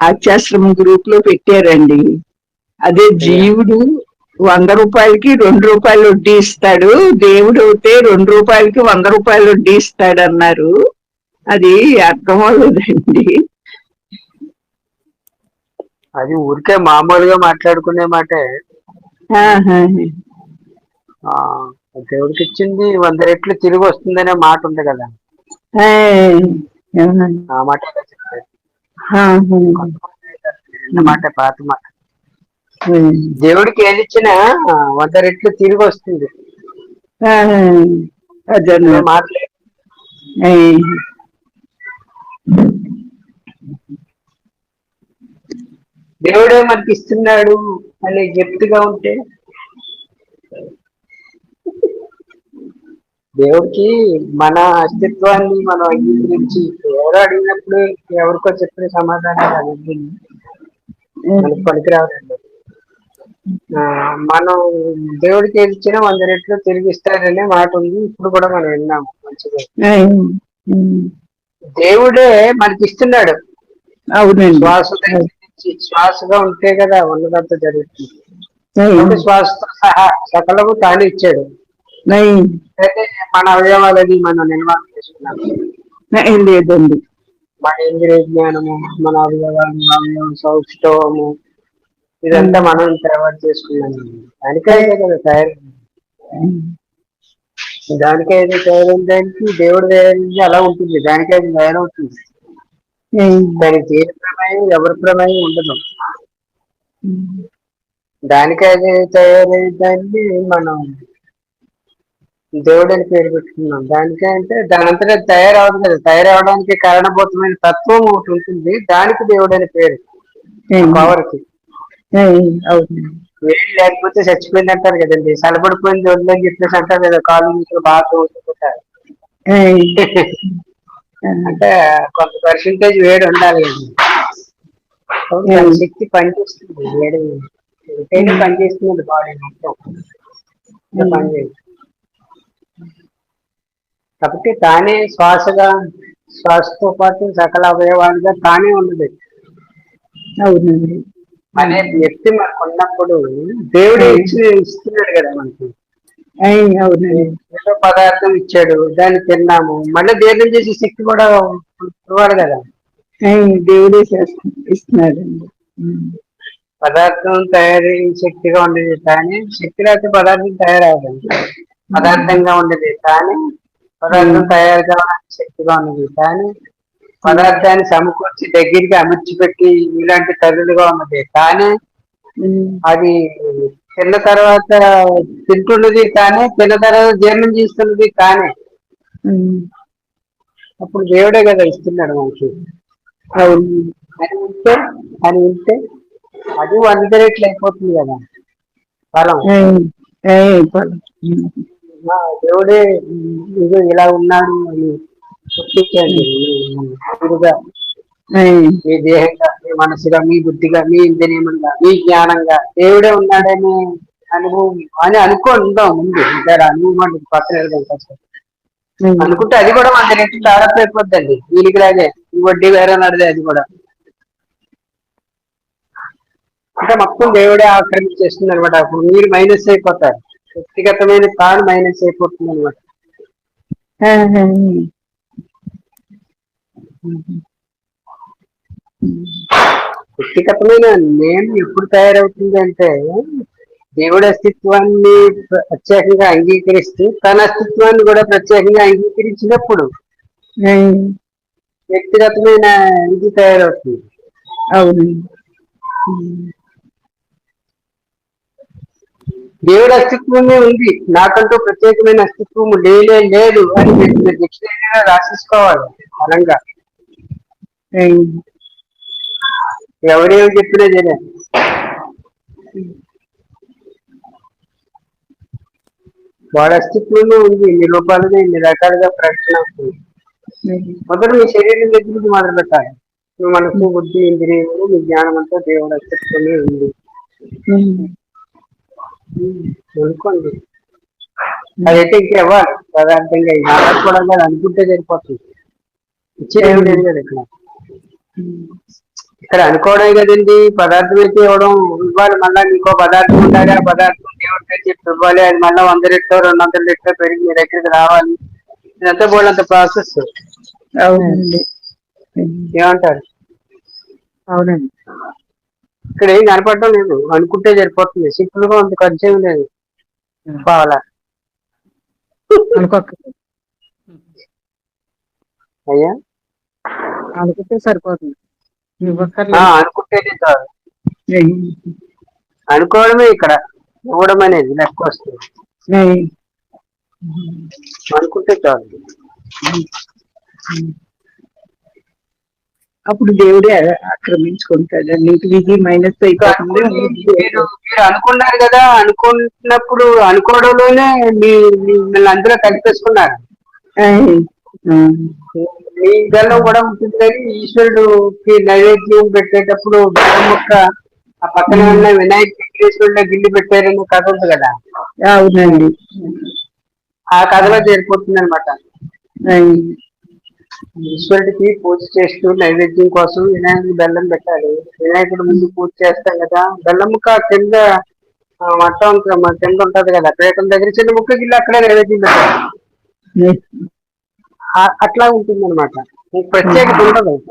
ఆత్యాశ్రమం గ్రూప్లో పెట్టారండి. అదే జీవుడు వంద రూపాయలకి రెండు రూపాయలు వడ్డీ ఇస్తాడు. దేవుడు అయితే రెండు రూపాయలకి వంద రూపాయలు వడ్డీ ఇస్తాడు అన్నారు అది అర్థం అవ్వలేదండి. అది ఊరికే మామూలుగా మాట్లాడుకునే మాటే. దేవుడికి ఇచ్చింది వంద రెట్లు తిరిగి వస్తుందనే మాట ఉంది కదా. ఆ మాట చెప్పారు. ఆహా. చిన్న మాట పాత మాట. దేవుడికి ఏది ఇచ్చినా వంద రెట్లు తిరిగి వస్తుంది. మాటలే. దేవుడే మనకి ఇస్తున్నాడు అనే గట్టిగా ఉంటే దేవుడికి మన అస్తిత్వాన్ని మనం అంగీకరించి ఎవరు అడిగినప్పుడు ఎవరికో చెప్పిన సమాధానం అది మనకు పనికిరాదండి. ఆ, మనం దేవుడికి ఇచ్చినా వంద రెట్లు తిరిగి ఇస్తాడనే మాట ఉంది. ఇప్పుడు కూడా మనం విన్నాం మంచిగా. దేవుడే మనకి ఇస్తున్నాడు. శ్వాస శ్వాసగా ఉంటే కదా ఉన్నదంతా జరుగుతుంది. శ్వాసతో సహా సకలము తాను ఇచ్చాడు. అయితే మన అవయవాలని మనం నిర్మాణం చేసుకున్నాం. లేదండి. మన ఇంద్రియ జ్ఞానము మన అవయవాలు అవయవం సౌష్ఠవము ఇదంతా మనం తయారు చేసుకున్నాం. దానికైతే కదా తయారు. దానికైతే తయారైన దానికి దేవుడు తయారైంది అలా ఉంటుంది. దానికైతే తయారవుతుంది. దానికి దేని ప్రమేయం ఎవరి ప్రమేయం ఉండదు. దానికైతే తయారైన దాన్ని మనం దేవుడు అని పేరు పెట్టుకున్నాం. దానికంటే దాని అంతటా తయారవదు కదా తయారవడానికి కారణభూతమైన తత్వం ఒకటి ఉంటుంది. దానికి దేవుడు అని పేరు. ఏయ్. పవర్కి ఏయ్. అవునండి వేడి లేకపోతే చచ్చిపోయింది అంటారు కదండి. సలపడిపోయింది వదిలేని చెప్పేసి అంటారు కదా. కాలు ముక్కలు బాగా తోసుకుంటారు ఏయ్. అంటే కొంత పర్సంటేజ్ వేడి ఉండాలి కదండి శక్తి పనిచేస్తుంది. వేడి పనిచేస్తుంది బాడీ మొత్తం. పనిచేయదు. కాబట్టి తానే శ్వాసగా శ్వాసతో పాటు సకల అవయవాలుగా తానే ఉన్నది. అవునండి. అనే వ్యక్తి మనకు ఉన్నప్పుడు దేవుడే ఇచ్చి ఇస్తున్నాడు కదా మనకి. అవునండి. ఏదో పదార్థం ఇచ్చాడు దాన్ని తిన్నాము. మళ్ళీ దీర్ఘం చేసే శక్తి కూడా ఇవ్వాలి కదా. దేవుడే ఉమ్. పదార్థం తయారీ శక్తిగా ఉండేది కానీ శక్తి లేకపోతే పదార్థం తయారవదండి పదార్థంగా ఉండేది కానీ పదార్థం తయారు కావడానికి శక్తిగా ఉన్నది. కానీ పదార్థాన్ని సమకూర్చి దగ్గరికి అమర్చి పెట్టి ఇలాంటి తల్లులుగా ఉన్నది. కానీ. అది తిన్న తర్వాత తింటున్నది కానీ తిన్న తర్వాత జీర్ణం చేస్తున్నది కానీ. అప్పుడు దేవుడే కదా ఇస్తున్నాడు మనకి. అని ఉంటే అని ఉంటే అది వంద రేట్లు అయిపోతుంది కదా. ఫలం. దేవుడే ఇదో ఇలా ఉన్నాడు అని ఏయ్. మీ దేహంగా మీ మనసుగా మీ బుద్ధిగా మీ ఇంద్రియమంగా మీ జ్ఞానంగా దేవుడే ఉన్నాడని అనుభవం అని అనుకుందాం ముందు? ఇంకా అనుభవం అంటే పక్కన వెళ్దాం. అనుకుంటే అది కూడా మన రెట్లు తారప్ అయిపోద్దండి. వీరికి లాగే ఈ వడ్డీ వేరే నడిదే అది కూడా. అంటే మొత్తం దేవుడే ఆక్రమించేస్తుంది అనమాట అప్పుడు మీరు మైనస్ అయిపోతారు. వ్యక్తిగతమైన తాను మైనస్ అయిపోతుంది అనమాట. వ్యక్తిగతమైన నేను ఎప్పుడు తయారవుతుంది అంటే దేవుడి అస్తిత్వాన్ని ప్రత్యేకంగా అంగీకరిస్తూ తన అస్తిత్వాన్ని కూడా ప్రత్యేకంగా అంగీకరించినప్పుడు. వ్యక్తిగతమైన ఇది తయారవుతుంది అవును దేవుడి అస్తిత్వమే ఉంది. నాకంటూ ప్రత్యేకమైన అస్తిత్వము లేలే లేదు అని మీరు డిక్షనరీలో రాసేసుకోవాలి బలంగా. ఎవరేమి చెప్పినా చేయలే వాడి అస్తిత్వమే ఉంది. ఇన్ని రూపాలుగా ఇన్ని రకాలుగా ప్రకటన మొదట మీ శరీరం దగ్గర నుంచి మొదలు పెట్టాలి. మీ మనసు బుద్ధి ఇంద్రియములు మీ జ్ఞానం అంతా దేవుడు అస్తిత్వమే ఉంది. అనుకోండి అదైతే ఇంకెవ్వాలి అలా కూడా కాదు అనుకుంటే సరిపోతుంది. ఇచ్చేది లేదు కదా ఇక్కడ. ఇక్కడ అనుకోవడం కదండి. పదార్థం అయితే ఇవ్వడం ఇవ్వాలి మళ్ళీ నీకో పదార్థం ఉండాలి ఆ పదార్థం పేరు చెప్పి ఇవ్వాలి. అది మళ్ళీ వంద రెట్లు రెండు వందల రెట్లు పెరిగి మీ దగ్గరికి రావాలి. ఇదంతా బోళ్ళంత ప్రాసెస్. అవునండి. ఏమంటారు? అవునండి. ఇక్కడ ఏం కనపడటం లేదు. అనుకుంటే సరిపోతుంది. సింపుల్గా ఉంది ఖర్చు ఏం లేదు కావాలా అనుకోక అయ్యా? అనుకుంటే సరిపోతుంది. అనుకుంటేనే చాలు. అనుకోవడమే ఇక్కడ. ఇవ్వడం అనేది లెక్క వస్తుంది. అనుకుంటే చాలు. అప్పుడు దేవుడే ఆక్రమించుకుంటాడు. నీకు మైనస్ ఇంకా అయిపోతుంది మీరు అనుకున్నారు కదా అనుకున్నప్పుడు అనుకోవడంలోనే మీ మిమ్మల్ని అందరూ కలిపేసుకున్నారు. మీ గల్లం కూడా ఉంటుంది కానీ ఈశ్వరుడుకి నైవేద్యం పెట్టేటప్పుడు బెల్లం ముక్క ఆ పక్కన ఉన్న వినాయక వెంకటేశ్వరుడు గిల్లి పెట్టారని కథ ఉంది కదా. అవునండి. ఆ కథలో చేరిపోతుంది అనమాట. ఈశ్వరుడికి పూజ చేస్తూ నైవేద్యం కోసం వినాయకుడు బెల్లం పెట్టాలి. వినాయకుడు ముందు పూజ చేస్తాం కదా. బెల్లం ముక్క కింద మొత్తం క- కింద ఉంటది కదా. పీఠం దగ్గర చిన్న ముక్క గిల్లి అక్కడే నైవేద్యం పెట్టాలి. అట్లా ఉంటుంది అనమాట ప్రత్యేకత ఉండదు.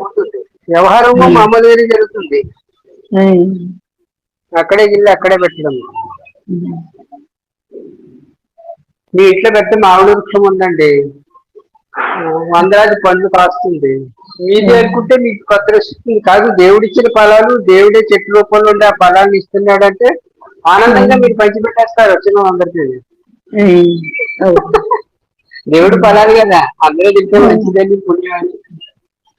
వ్యవహారము మామూలుగానే జరుగుతుంది. అక్కడే గిల్లి అక్కడే పెట్టడం. మీ ఇంట్లో పెద్ద మామిడి వృక్షం ఉందండి. వందలాది పండ్లు కాస్తుంది. మీరు అనుకుంటే మీకు కొత్త వస్తుంది. కాదు దేవుడిచ్చిన ఫలాలు దేవుడే చెట్టు రూపంలో ఉండే ఆ ఫలాన్ని ఇస్తున్నాడంటే ఆనందంగా మీరు పంచిపెట్టేస్తారు వచ్చిన అందరికీ. దేవుడు ఫలాలు కదా. అందరూ తింటే మంచిదని పుణ్యమని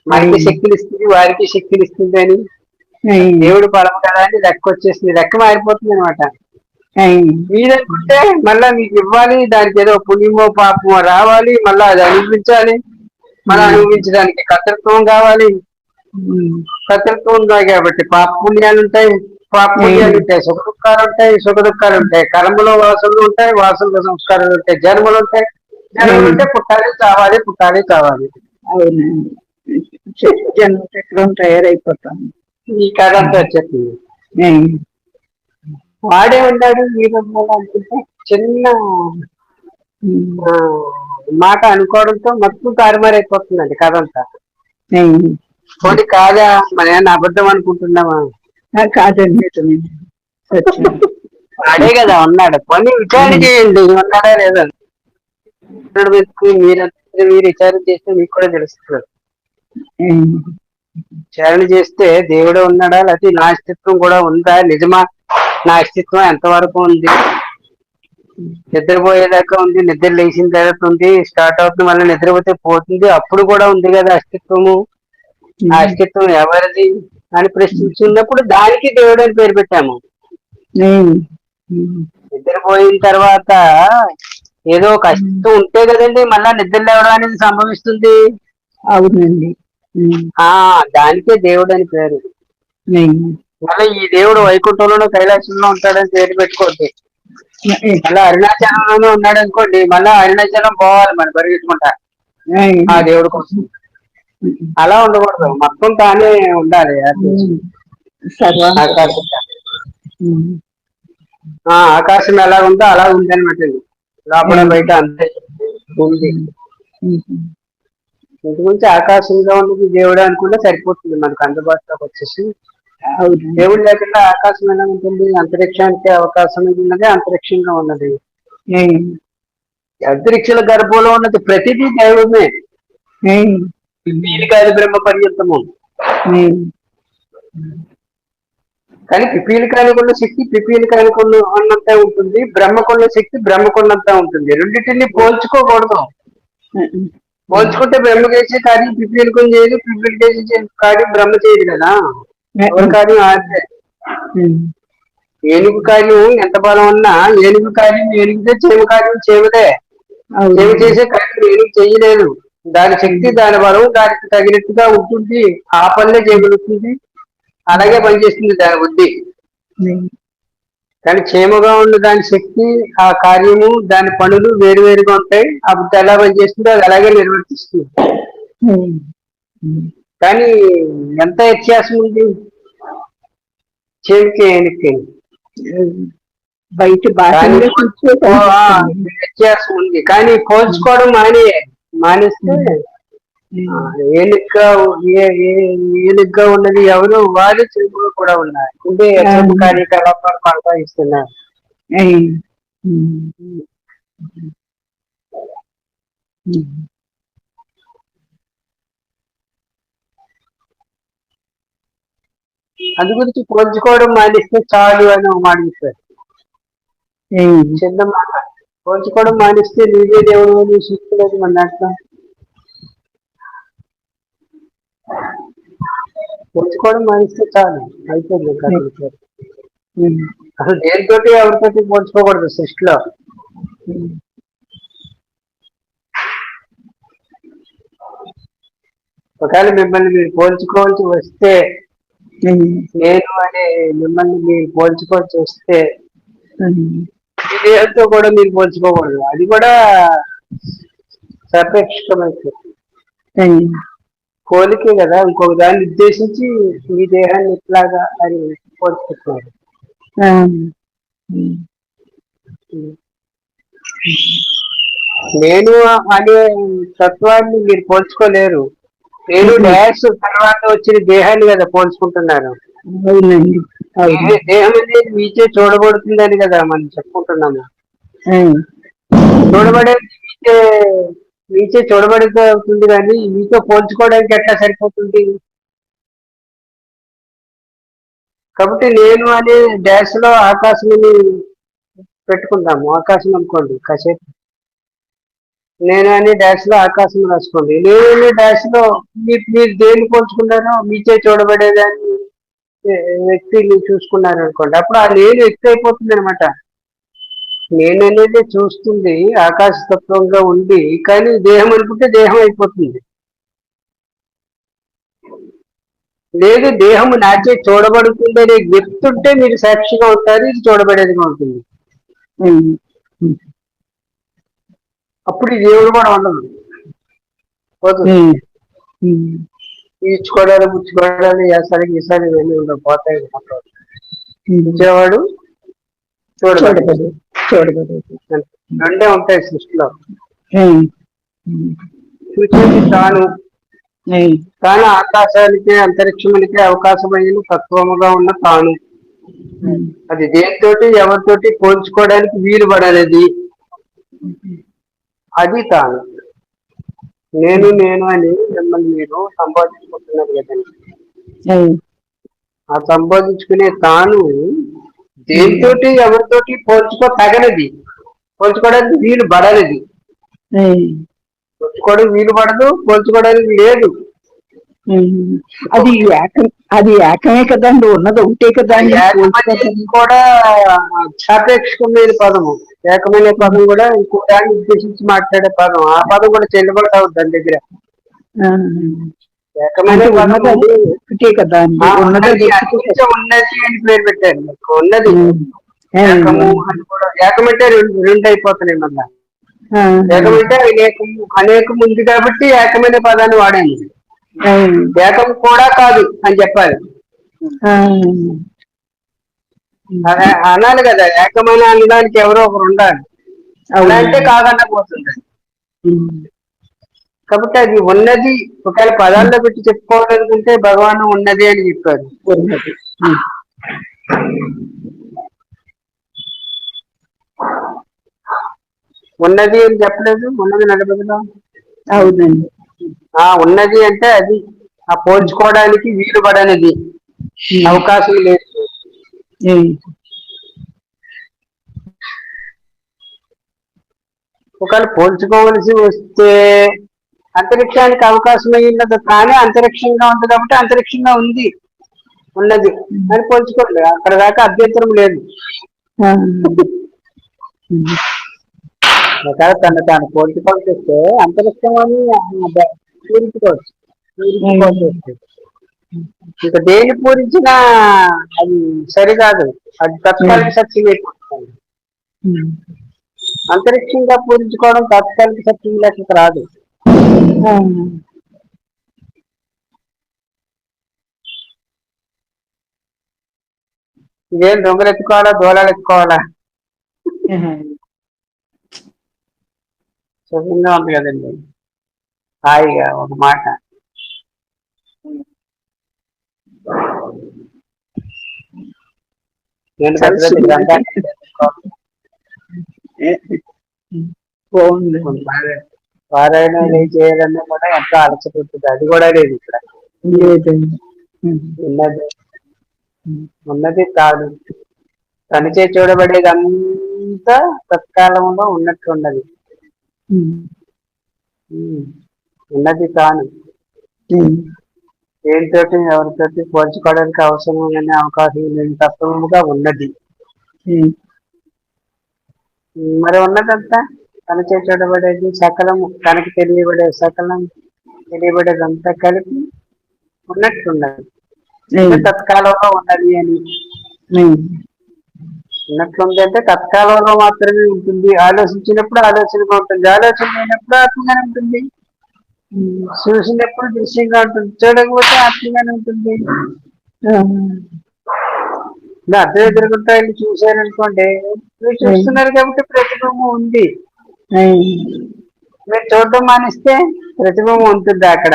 మనకి శక్తులు ఇస్తుంది వారికి శక్తులు ఇస్తుంది అని. దేవుడు ఫలం కదా అని లెక్క వచ్చేసింది. లెక్క మారిపోతుంది అనమాట మీరనుకుంటే మళ్ళా మీకు ఇవ్వాలి దానికి ఏదో పుణ్యమో పాపమో రావాలి మళ్ళా అది అనుభవించాలి. మళ్ళీ అనుభవించడానికి కర్తృత్వం కావాలి. ఉమ్. కర్తృత్వం ఉంది కాబట్టి పాప పుణ్యాలు ఉంటాయి పాప పుణ్యాలు ఉంటాయి సుఖ దుఃఖాలు ఉంటాయి సుఖ దుఃఖాలు ఉంటాయి. కర్మలో వాసనలు ఉంటాయి వాసనలో సంస్కారాలు ఉంటాయి జన్మలు ఉంటాయి. జన్మలు ఉంటే పుట్టాలి చావాలి పుట్టాలి చావాలి. అవునండి జన్మ చక్రం తయారైపోతాం. ఈ వచ్చేస్తుంది ఆయ్. వాడే ఉన్నాడు మీరు అనుకుంటే చిన్న మాట అనుకోవడంతో మొత్తం తారుమారైపోతుందండి కథ అంతా. పోనీ కాదా మన ఏమన్నా అబద్ధం అనుకుంటున్నామా ఆ, కాదండి అదే కదా ఉన్నాడు. కొన్ని విచారణ చేయండి ఉన్నాడా లేదా? మీరంతా మీరు విచారణ చేస్తే మీకు కూడా తెలుస్తుంది. ఆయ్. విచారణ చేస్తే దేవుడే ఉన్నాడా లేకపోతే నా అస్తిత్వం కూడా ఉందా? నిజమా? నా అస్తిత్వం ఎంతవరకు ఉంది? నిద్రపోయేదాకా ఉంది నిద్ర లేచిన తర్వాత ఉంది స్టార్ట్ అవుతుంది మళ్ళీ నిద్రపోతే పోతుంది అప్పుడు కూడా ఉంది కదా అస్తిత్వము. ఆ అస్తిత్వం ఎవరిది అని ప్రశ్నించున్నప్పుడు దానికి దేవుడు అని పేరు పెట్టాము. నిద్రపోయిన తర్వాత ఏదో ఒక అస్తిత్వం ఉంటే కదండి మళ్ళా నిద్ర లేవడం అనేది సంభవిస్తుంది. అవునండి. ఆ దానికే దేవుడు అని పేరు. మళ్ళీ ఈ దేవుడు వైకుంఠంలోనూ కైలాసంలో ఉంటాడని పేరు పెట్టుకోండి. మళ్ళీ అరుణాచలంలోనూ ఉన్నాడు అనుకోండి మళ్ళీ అరుణాచలం పోవాలి మనం పరిగెత్తుకుంటా. ఆ దేవుడి కోసం అలా ఉండకూడదు మొత్తం తానే ఉండాలి ఆకాశం ఆకాశం ఎలా ఉందో అలా ఉంది అనమాట లోపల బయట అంతే ఉంది. ఇంటి గురించి ఆకాశంలో ఉన్నది దేవుడు అనుకుంటే సరిపోతుంది మనకు అందుబాటులోకి వచ్చేసి దేవుడు లేకుండా ఆకాశం ఎలా ఉంటుంది? అంతరిక్షానికి అవకాశం ఉన్నది అంతరిక్షంగా ఉన్నది. అంతరిక్షల గర్భంలో ఉన్నది ప్రతిదీ దేవుడే ఆయ్. వీరి కాదు బ్రహ్మ పర్యంతము. కానీ పిపీలికానికి ఉన్న శక్తి పిపీలికానికి ఉన్న ఉన్నంత ఉంటుంది. బ్రహ్మకున్న శక్తి బ్రహ్మకున్నంత ఉంటుంది. రెండింటిని పోల్చుకోకూడదు. పోల్చుకుంటే బ్రహ్మ చేసే కార్యం పిపీలికం చేయదు పిపీలి చేసే కార్యం బ్రహ్మ చేయదు కదా. ఎవరి కార్యం ఆడితే. ఏనుగు కార్యం ఎంత బలం ఉన్నా ఏనుగు కార్యం ఏనుగుదే చేమ కార్యం చేమదే. చేమ చేసే కార్యం ఏనుగు చేయలేదు. దాని శక్తి దాని బలం దానికి తగినట్టుగా ఉంటుంది. ఆ పనులే చేయగలుగుతుంది అలాగే పనిచేస్తుంది దాని బుద్ధి. కానీ క్షేమగా ఉన్న దాని శక్తి ఆ కార్యము దాని పనులు వేరు వేరుగా ఉంటాయి. ఆ బుద్ధి ఎలా పనిచేస్తుందో అది అలాగే నిర్వర్తిస్తుంది. కానీ ఎంత వ్యత్యాసం ఉంది? చెవికి బయట వ్యత్యాసం ఉంది. కానీ పోల్చుకోవడం మానే మానేస్తే ఆ, ఏనుగ్గా ఏ- ఏ- ఏనుగ్గా ఉన్నది ఎవరు? వారు చెవులు కూడా ఉన్నారు. అంటే కార్యకలాపాలు కొనసాగిస్తున్నారు? అందు గురించి పోల్చుకోవడం మానేస్తే చాలు అని ఒక మాట చెప్పారు చిన్న మాట. పోల్చుకోవడం మానేస్తే నీవే దేవుడు నీ శక్తి లేదు మన దాంట్లో. పోల్చుకోవడం మానేస్తే చాలు. అయిపోయింది అసలు. అసలు దేనితోటి ఎవరితోటి పోల్చుకోకూడదు సృష్టిలో. ఒకవేళ మిమ్మల్ని మీరు పోల్చుకోవాల్సి వస్తే నేను అనే మిమ్మల్ని మీరు పోల్చుకోవాల్సి వస్తే ఈ దేహంతో కూడా మీరు పోల్చుకోకూడదు. అది కూడా సాపేక్షమైపోతుంది పోలికే కదా ఇంకొక దాన్ని ఉద్దేశించి మీ దేహాన్ని ఇట్లాగా అని పోల్చుకుంటున్నారు. నేను అనే తత్వాన్ని మీరు పోల్చుకోలేరు. నేను డ్యాష్ తర్వాత వచ్చిన దేహాన్ని కదా అవునండి. దే- దేహం అనేది మీచే చూడబడుతుందని కదా మనం చెప్పుకుంటున్నాము. చూడబడేది మీచే మీచే చూడబడితే అవుతుంది కానీ మీతో పోల్చుకోవడానికి ఎట్లా సరిపోతుంది? కాబట్టి నేను అనే డాష్లో ఆకాశం పెట్టుకుందాము. ఆకాశం అనుకోండి కాసేపు. నేను అని డాష్లో ఆకాశం రాసుకోండి. నేను అనే డాష్లో మీరు దేన్ని పోల్చుకున్నారో మీచే చూడబడేదాన్ని వ్యక్తిని చూసుకున్నారు అనుకోండి. అప్పుడు ఆ నేను వ్యక్తి అయిపోతుంది అనమాట నేను అనేది చూస్తుంది ఆకాశతత్వంగా ఉంది కానీ దేహం అనుకుంటే దేహం అయిపోతుంది. లేదు దేహము నాచే చూడబడుతుంది అనే గుర్తుంటే మీరు సాక్షిగా ఉంటారు ఇది చూడబడేదిగా ఉంటుంది. అప్పుడు ఈ దేవుడు కూడా ఉండదు. ఈడ్చుకోవడాలు పుచ్చుకోవడాలు వేసాలి గీసాలి ఇవన్నీ ఉండవు పోతాయి ఇచ్చేవాడు చూడబడేది చూడబడేది రెండే ఉంటాయి సృష్టిలో. చూసేది తాను. తాను ఆకాశానికి అంతరిక్షమునికి అవకాశమైన తత్వముగా ఉన్న తాను. అది దేనితోటి ఎవరితోటి పోల్చుకోవడానికి వీలు పడలేదు అది తాను నేను నేను అని మిమ్మల్ని మీరు సంబోధించుకుంటున్నారు కదండి ఆ సంబోధించుకునే తాను దేనితోటి ఎవరితోటి పోల్చుకో తగనది. పోల్చుకోవడానికి వీలు పడనిది. పోల్చుకోవడానికి వీలు పడదు పోల్చుకోవడానికి లేదు. అది ఏకం అది ఏకమే కదండి ఉన్నది ఒకటే కదండి. కూడా సాపేక్షమైన పదము ఏకమైన పదం కూడా ఇంకో దాన్ని ఉద్దేశించి మాట్లాడే పదం. ఆ పదం కూడా చెల్లుబడి అవుతుంది దాని దగ్గర. ఏకమైన ఉన్నది అది ఒకటే కదా ఉన్నది ఉన్నది అని పేరు పెట్టారు. మీకు ఉన్నది ఏకమంటే రెండు రెండు అయిపోతున్నాయి మళ్ళా. ఏకమంటే అనేకము అనేకం ఉంది కాబట్టి ఏకమైన పదాన్ని వాడాను ఏకం కూడా కాదు అని చెప్పాలి. అనాలి కదా ఏకమైన అనడానికి ఎవరో ఒకరు ఉండాలి. అంటే కాదన్న పోతుంది. కాబట్టి అది ఉన్నది ఒకవేళ పదాల్లో పెట్టి చెప్పుకోవాలనుకుంటే భగవాన్ ఉన్నది అని చెప్పారు. ఉన్నది. అని చెప్పలేదు ఉన్నది నడపదులో అవునండి. ఆ ఉన్నది అంటే అది ఆ పోల్చుకోవడానికి వీలు పడనిది అవకాశం లేదు. ఒకవేళ పోల్చుకోవలసి వస్తే అంతరిక్షానికి అవకాశం అయినది కానీ అంతరిక్షంగా ఉంది కాబట్టి అంతరిక్షంగా ఉంది. ఉన్నది. అని పోల్చుకోండి అక్కడ దాకా అభ్యంతరం లేదు. తను తాను పోల్చుకోవాల్సి వస్తే అంతరిక్షం అని పూరించుకోవచ్చు. పూరించుకోవచ్చు. ఇక దేని పూరించినా అది సరికాదు. అది తత్కాలిక సత్యం అయిపోతుంది అంతరిక్షంగా పూరించుకోవడం తాత్కాలిక సత్యం లేక రాదు. ఇదేం దొంగలు ఎత్తుకోవాలా దోళాలు ఎత్తుకోవాలా సుఖంగా ఉంది కదండి. హాయిగా ఒక మాట. బాగుంది. పారాయణాలు చేయాలన్నా కూడా ఎంతో అలసిపోతుంది అది కూడా లేదు ఇక్కడ. ఉన్నది. ఉన్నది కాదు. తనిచే చూడబడేది అంతా తత్కాలంలో ఉన్నట్టు ఉన్నది. ఉన్నది తాను ఉమ్. దేనితోటి ఎవరితోటి పోల్చుకోవడానికి అవసరం లేని అవకాశం లేని తత్వముగా ఉన్నది. మరి ఉన్నదంతా తనచే చూడబడేది సకలం తనకి తెలియబడే సకలం తెలియబడేదంతా కలిపి ఉన్నట్టున్నది ఉమ్. తత్కాలంలో ఉన్నది అని. ఉన్నట్లుంది అంటే తత్కాలంలో మాత్రమే ఉంటుంది ఆలోచించినప్పుడు ఆలోచనగా ఉంటుంది ఆలోచన లేనప్పుడు ఆత్మగానే ఉంటుంది. చూసినప్పుడు దృశ్యంగా ఉంటుంది. చూడకపోతే ఆత్మగానే ఉంటుంది. అద్దె ఎదురుకుంటా వెళ్ళి చూశారనుకోండి మీరు చూస్తున్నారు కాబట్టి ప్రతిబింబం ఉంది. మీరు చూడడం మానేస్తే ప్రతిబింబం ఉంటుంది అక్కడ.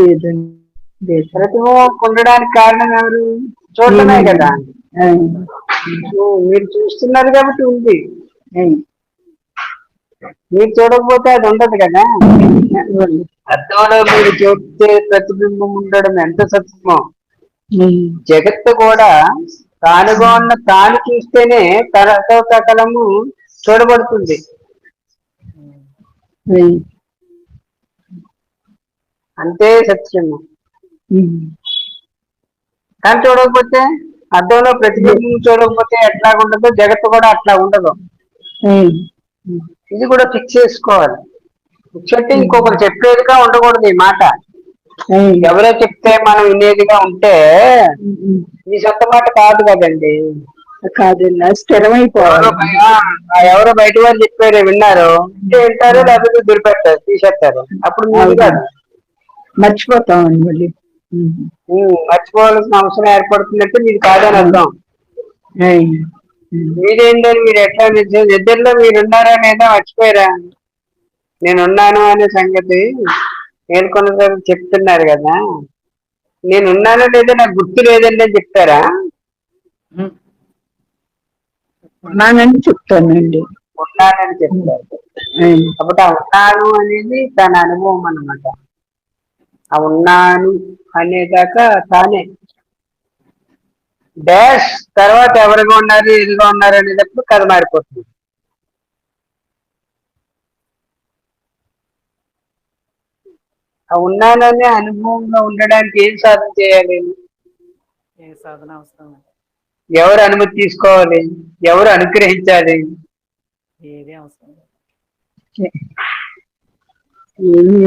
లేదండి. లేదు ప్రతిబింబం ఉండడానికి కారణం ఎవరు? చూడటమే కదా. మీరు చూస్తున్నారు కాబట్టి ఉంది. మీరు చూడకపోతే అది ఉండదు కదా. అద్దంలో మీరు చూస్తే ప్రతిబింబం ఉండడం ఎంత సత్యమో. జగత్తు కూడా తానుగా ఉన్న తాను చూస్తేనే తనతో సకలము చూడబడుతుంది. అంతే సత్యము. కానీ చూడకపోతే అద్దంలో ప్రతిబింబం చూడకపోతే ఎట్లా ఉండదో జగత్తు కూడా అట్లా ఉండదు. ఇది కూడా ఫిక్స్ చేసుకోవాలి. ఫిక్స్ అంటే ఇంకొకరు చెప్పేదిగా ఉండకూడదు ఈ మాట. ఎవరో చెప్తే మనం వినేదిగా ఉంటే. ఈ సొంత మాట కాదు కదండి. కాదండి అది స్థిరమైపోవాలి. ఎవరో బయట వాళ్ళు చెప్పారు విన్నారు. వింటారు లేకపోతే దురిపెట్టారు తీసేస్తారు. అప్పుడు మీరు కాదు. మర్చిపోతామండి మళ్ళీ. మర్చిపోవాల్సిన అవసరం ఏర్పడుతుందంటే మీరు కాదని అర్థం. మీరేంటని మీరు ఎట్లా నిద్రలో మీరు ఉన్నారా లేదా మర్చిపోయారా? నేను ఉన్నాను అనే సంగతి నేను కొనసాగి చెప్తున్నారు కదా. నేను ఉన్నానో లేదో నాకు గుర్తు లేదండి అని చెప్తారా? ఉన్నానని చెప్తానండి. ఉన్నానని చెప్తారు. కాబట్టి ఆ ఉన్నాను అనేది తన అనుభవం అన్నమాట. ఆ ఉన్నాను అనేదాకా తానే డాష్ తర్వాత ఎవరిగా ఉన్నారు ఎదిగా ఉన్నారు అనేటప్పుడు కథ మారిపోతుంది ఆ ఉన్నాననే అనుభవంగా ఉండడానికి ఏం సాధన చేయాలి ఏ సాధన అవసరం లేదు. ఎవరు అనుమతి తీసుకోవాలి ఎవరు అనుగ్రహించాలి ఏది అవసరం. ఏమీ